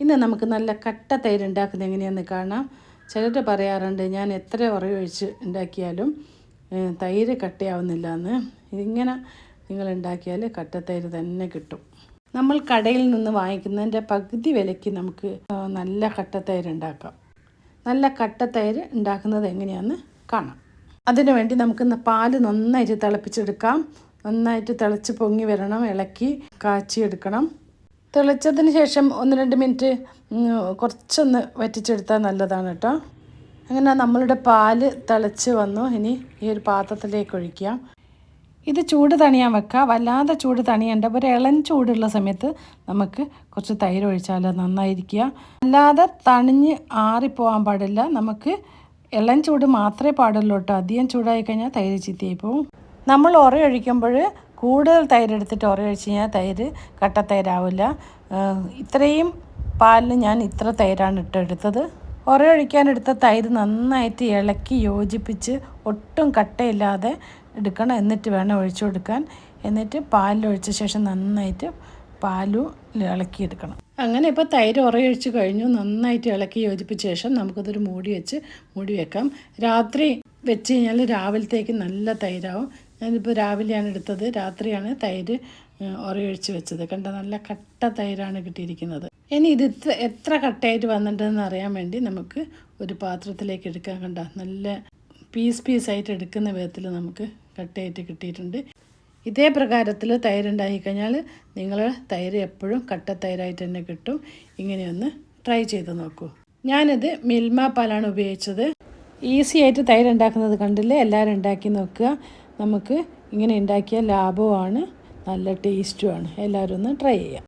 ഇന്ന് നമുക്ക് നല്ല കട്ട തൈര് ഉണ്ടാക്കുന്നത് എങ്ങനെയാണെന്ന് കാണാം. ചിലർ പറയാറുണ്ട് ഞാൻ എത്ര ഉറയൊഴിച്ച് ഉണ്ടാക്കിയാലും തൈര് കട്ടയാവുന്നില്ല എന്ന് ഇതിങ്ങനെ നിങ്ങൾ ഉണ്ടാക്കിയാൽ കട്ടത്തൈര് തന്നെ കിട്ടും. നമ്മൾ കടയിൽ നിന്ന് വാങ്ങിക്കുന്നതിന്റെ പകുതി വിലയ്ക്ക് നമുക്ക് നല്ല കട്ട തൈര് ഉണ്ടാക്കാം. നല്ല കട്ട തൈര് ഉണ്ടാക്കുന്നത് എങ്ങനെയാണെന്ന് കാണാം. അതിനു വേണ്ടി നമുക്ക് പാൽ നന്നായിട്ട് തിളപ്പിച്ചെടുക്കാം. നന്നായിട്ട് തിളച്ച് പൊങ്ങി വരണം ഇളക്കി കാച്ചിയെടുക്കണം. തിളച്ചതിന് ശേഷം ഒന്ന് രണ്ട് മിനിറ്റ് കുറച്ചൊന്ന് വറ്റിച്ചെടുത്താൽ നല്ലതാണ് കേട്ടോ. അങ്ങനെ നമ്മളുടെ പാൽ തിളച്ച് വന്നു. ഇനി ഈ ഒരു പാത്രത്തിലേക്ക് ഒഴിക്കാം ഇത് ചൂട് തണിയാൻ വെക്കാം വല്ലാതെ ചൂട് തണിയേണ്ട. ഒരു ഇളം ചൂടുള്ള സമയത്ത് നമുക്ക് കുറച്ച് തൈര് ഒഴിച്ചാൽ നന്നായിരിക്കുക. അല്ലാതെ തണിഞ്ഞ് ആറിപ്പോവാൻ പാടില്ല. നമുക്ക് ഇളം ചൂട് മാത്രമേ പാടുള്ളൂ കേട്ടോ. അധികം ചൂടായി കഴിഞ്ഞാൽ തൈര് ചീത്തയായി പോവും. നമ്മൾ ഉറയൊഴിക്കുമ്പോൾ കൂടുതൽ തൈര് എടുത്തിട്ട് കഴിച്ച് കഴിഞ്ഞാൽ തൈര് കട്ട തൈരാവില്ല ഇത്രയും പാലിന് ഞാൻ ഇത്ര തൈരാണ് ഇട്ടെടുത്തത് ഉറയൊഴിക്കാനെടുത്ത തൈര് നന്നായിട്ട് ഇളക്കി യോജിപ്പിച്ച് ഒട്ടും കട്ടയില്ലാതെ എടുക്കണം. എന്നിട്ട് വേണം ഒഴിച്ചു കൊടുക്കാൻ. എന്നിട്ട് പാലിലൊഴിച്ച ശേഷം നന്നായിട്ട് പാലും ഇളക്കിയെടുക്കണം അങ്ങനെ ഇപ്പോൾ തൈര് ഉറയൊഴിച്ച് കഴിഞ്ഞു. നന്നായിട്ട് ഇളക്കി യോജിപ്പിച്ച ശേഷം നമുക്കതൊരു മൂടി വെച്ച് മൂടി വെക്കാം. രാത്രി വെച്ച് കഴിഞ്ഞാൽ രാവിലത്തേക്ക് നല്ല തൈരാവും. ഞാനിപ്പോൾ രാവിലെയാണ് എടുത്തത്. രാത്രിയാണ് തൈര് ഉറയൊഴിച്ച് വെച്ചത്. കണ്ട? നല്ല കട്ട തൈരാണ് കിട്ടിയിരിക്കുന്നത്. ഇനി ഇത് എത്ര എത്ര കട്ടയായിട്ട് വന്നിട്ടുണ്ടെന്ന് അറിയാൻ വേണ്ടി നമുക്ക് ഒരു പാത്രത്തിലേക്ക് എടുക്കാൻ കണ്ട? നല്ല പീസ് പീസായിട്ട് എടുക്കുന്ന വിധത്തിൽ നമുക്ക് കട്ടയായിട്ട് കിട്ടിയിട്ടുണ്ട്. ഇതേ പ്രകാരത്തിൽ തൈരുണ്ടാക്കി കഴിഞ്ഞാൽ നിങ്ങൾ തൈര് എപ്പോഴും കട്ട തൈരായിട്ട് തന്നെ കിട്ടും. ഇങ്ങനെയൊന്ന് ട്രൈ ചെയ്ത് നോക്കൂ. ഞാനിത് മിൽമ പാലാണ് ഉപയോഗിച്ചത്. ഈസി ആയിട്ട് തൈരുണ്ടാക്കുന്നത് കണ്ടില്ലേ? എല്ലാവരും ഉണ്ടാക്കി നോക്കുക. നമുക്ക് ഇങ്ങനെ ഉണ്ടാക്കിയ ലാഭവുമാണ് നല്ല ടേസ്റ്റുമാണ് എല്ലാവരും ഒന്ന് ട്രൈ ചെയ്യാം.